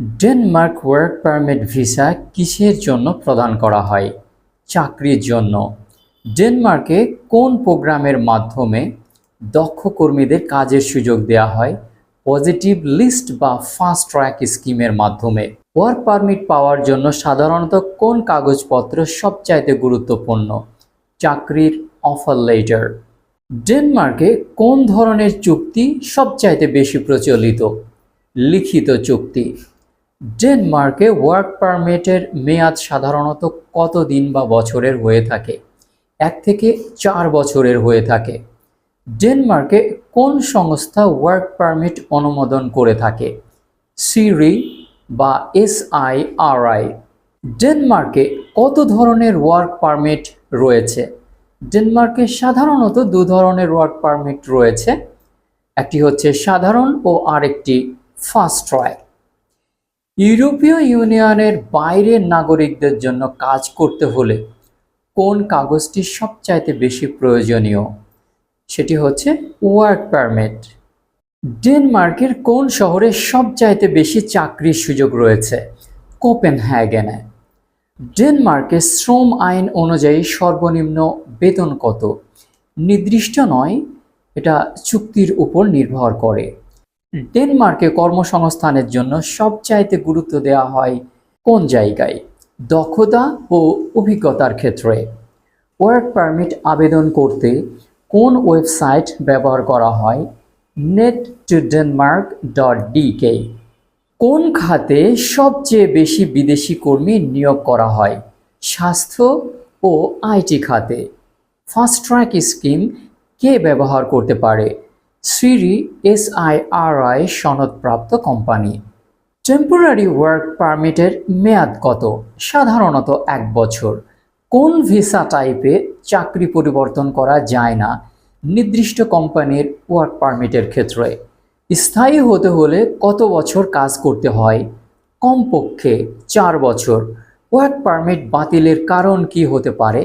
Denmark work permit visa কিসের জন্য প্রদান করা হয়? চাকরির জন্য। ডেনমার্কে কোন প্রোগ্রামের মাধ্যমে দক্ষ কর্মীদের কাজের সুযোগ দেওয়া হয়? পজিটিভ লিস্ট বা ফাস্ট ট্র্যাক স্কিমের মাধ্যমে। ওয়ার্ক পারমিট পাওয়ার জন্য সাধারণত কোন কাগজপত্র সবচাইতে গুরুত্বপূর্ণ? চাকরির অফার লেটার ডেনমার্কে কোন ধরনের চুক্তি সবচাইতে বেশি প্রচলিত? লিখিত চুক্তি। ডেনমার্কে ওয়ার্ক পারমিটের মেয়াদ সাধারণত কত দিন বা বছরের হয়ে থাকে? এক থেকে চার বছরের হয়ে থাকে। ডেনমার্কে কোন সংস্থা ওয়ার্ক পারমিট অনুমোদন করে থাকে? সিরি বা এসআইআরআই। ডেনমার্কে কত ধরনের ওয়ার্ক পারমিট রয়েছে? ডেনমার্কে সাধারণত দু ধরনের ওয়ার্ক পারমিট রয়েছে। একটি হচ্ছে সাধারণ ও আরেকটি ফাস্ট ট্রাক। ইউরোপীয় ইউনিয়নের বাইরের নাগরিকদের জন্য কাজ করতে হলে কোন কাগজটি সবচাইতে বেশি প্রয়োজনীয়? সেটি হচ্ছে ওয়ার্ক পারমিট। ডেনমার্কের কোন শহরে সবচাইতে বেশি চাকরির সুযোগ রয়েছে? কোপেন কোপেনহ্যাগেনে ডেনমার্কের শ্রম আইন অনুযায়ী সর্বনিম্ন বেতন কত? নির্দিষ্ট নয়, এটা চুক্তির উপর নির্ভর করে। ডেনমার্কে কর্মসংস্থানের জন্য সবচাইতে গুরুত্ব দেওয়া হয় কোন জায়গায়? দক্ষতা ও অভিজ্ঞতার ক্ষেত্রে। ওয়ার্ক পারমিট আবেদন করতে কোন ওয়েবসাইট ব্যবহার করা হয়? Net to Denmark dot DK কোন খাতে সবচেয়ে বেশি বিদেশি কর্মী নিয়োগ করা হয়? স্বাস্থ্য ও আইটি খাতে। ফাস্ট ট্র্যাক স্কিম কে ব্যবহার করতে পারে? সিরি এসআইআরআই সনদপ্রাপ্ত কোম্পানি। টেম্পোরারি ওয়ার্ক পারমিটের মেয়াদ কত? সাধারণত এক বছর। কোন ভিসা টাইপে চাকরি পরিবর্তন করা যায় না? নির্দিষ্ট কোম্পানির ওয়ার্ক পারমিটের ক্ষেত্রে। স্থায়ী হতে হলে কত বছর কাজ করতে হয়? কমপক্ষে চার বছর। ওয়ার্ক পারমিট বাতিলের কারণ কি হতে পারে?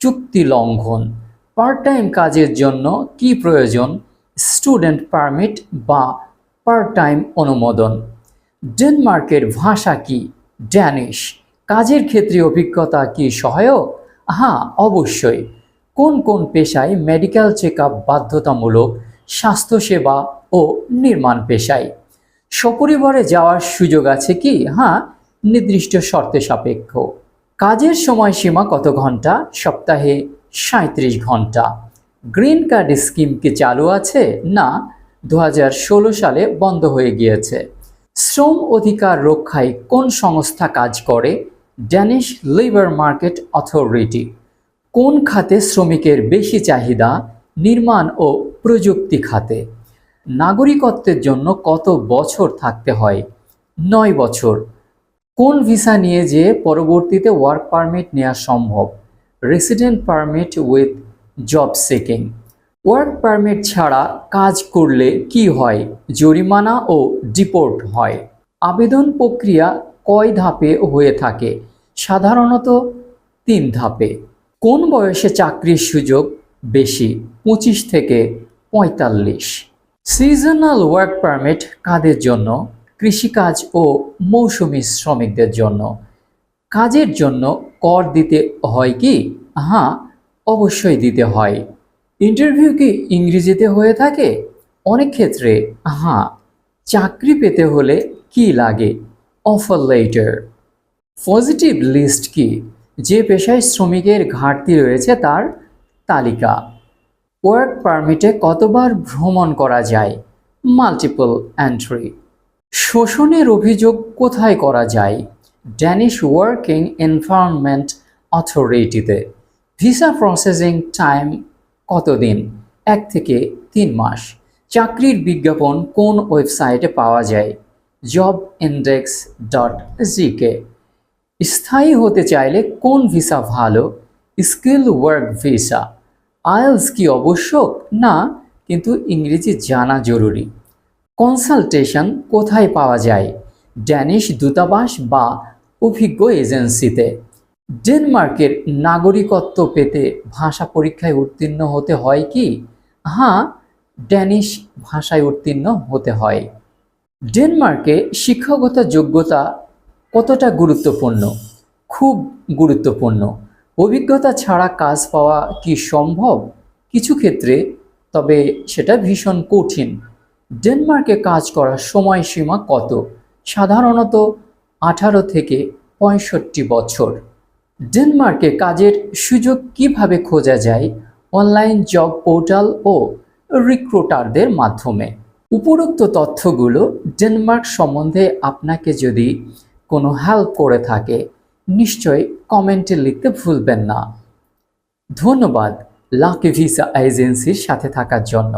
চুক্তি লঙ্ঘন। পার্ট টাইম কাজের জন্য কি প্রয়োজন? স্টুডেন্ট পারমিট বা পার্ট টাইম অনুমোদন। ডেনমার্কের ভাষা কি? ড্যানিশ কাজের ক্ষেত্রে অভিজ্ঞতা কি সহায়ক? হ্যাঁ অবশ্যই। কোন কোন পেশায় মেডিকেল চেক বাধ্যতামূলক, স্বাস্থ্যসেবা ও নির্মাণ পেশায়? সপরিবারে যাওয়ার সুযোগ আছে কি? হ্যাঁ নির্দিষ্ট শর্তে সাপেক্ষ। কাজের সময়সীমা কত ঘণ্টা? সপ্তাহে সাঁত্রিশ ঘণ্টা। গ্রিন কার্ড স্কিম কি চালু আছে? না দু হাজার ষোলো সালে বন্ধ হয়ে গিয়েছে। শ্রম অধিকার রক্ষায় কোন সংস্থা কাজ করে? Danish Labour Market Authority. কোন খাতে শ্রমিকের বেশি চাহিদা? নির্মাণ ও প্রযুক্তি খাতে। নাগরিকত্বের জন্য কত বছর থাকতে হয়? নয় বছর। কোন ভিসা নিয়ে যে পরবর্তীতে ওয়ার্ক পারমিট নেওয়া সম্ভব? Resident permit with job seeking work permit ছাড়া কাজ করলে কি হয়? জরিমানা ও ডিপোর্ট হয়। আবেদন প্রক্রিয়া কয় ধাপে হয়ে থাকে? সাধারণত তিন ধাপে। কোন বয়সে চাকরির সুযোগ বেশি? পঁচিশ থেকে পঁয়তাল্লিশ। সিজনাল ওয়ার্ক পারমিট কাদের জন্য? কৃষিকাজ ও মৌসুমি শ্রমিকদের জন্য। কাজের জন্য কর দিতে হয় কি? হ্যাঁ অবশ্যই দিতে হয়। ইন্টারভিউ কি ইংরেজিতে হয়ে থাকে? অনেক ক্ষেত্রে হ্যাঁ চাকরি পেতে হলে কি লাগে? অফার লেটার পজিটিভ লিস্ট কি? যে পেশায় শ্রমিকের ঘাটতি রয়েছে তার তালিকা। ওয়ার্ক পারমিটে কতবার ভ্রমণ করা যায়? মাল্টিপল এন্ট্রি শোষণের অভিযোগ কোথায় করা যায়? ড্যানিশ ওয়ার্কিং এনভায়রনমেন্ট অথরিটিতে ভিসা প্রসেসিং টাইম কতদিন? এক থেকে তিন মাস। চাকরির বিজ্ঞাপন কোন ওয়েবসাইটে পাওয়া যায়? জব ইন্ডেক্স ডট জিকে স্থায়ী হতে চাইলে কোন ভিসা ভালো? Skill work visa. আয়েলস কি আবশ্যক? না, কিন্তু ইংরেজি জানা জরুরি। কনসালটেশন কোথায় পাওয়া যায়? ড্যানিশ দূতাবাস বা অভিজ্ঞ এজেন্সিতে। ডেনমার্কের নাগরিকত্ব পেতে ভাষা পরীক্ষায় উত্তীর্ণ হতে হয় কি? হ্যাঁ ড্যানিশ ভাষায় উত্তীর্ণ হতে হয়। ডেনমার্কে শিক্ষাগত যোগ্যতা কতটা গুরুত্বপূর্ণ? খুব গুরুত্বপূর্ণ। অভিজ্ঞতা ছাড়া কাজ পাওয়া কি সম্ভব? কিছু ক্ষেত্রে, তবে সেটা ভীষণ কঠিন। ডেনমার্কে কাজ করার সময়সীমা কত? সাধারণত আঠারো থেকে পঁয়ষট্টি বছর। ডেনমার্কে কাজের সুযোগ কীভাবে খোঁজা যায়? অনলাইন জব পোর্টাল ও রিক্রুটারদের মাধ্যমে। উপরোক্ত তথ্যগুলো ডেনমার্ক সম্বন্ধে আপনাকে যদি কোনো হেল্প করে থাকে নিশ্চয়ই কমেন্টে লিখতে ভুলবেন না। ধন্যবাদ লাকি ভিসা এজেন্সির সাথে থাকার জন্য।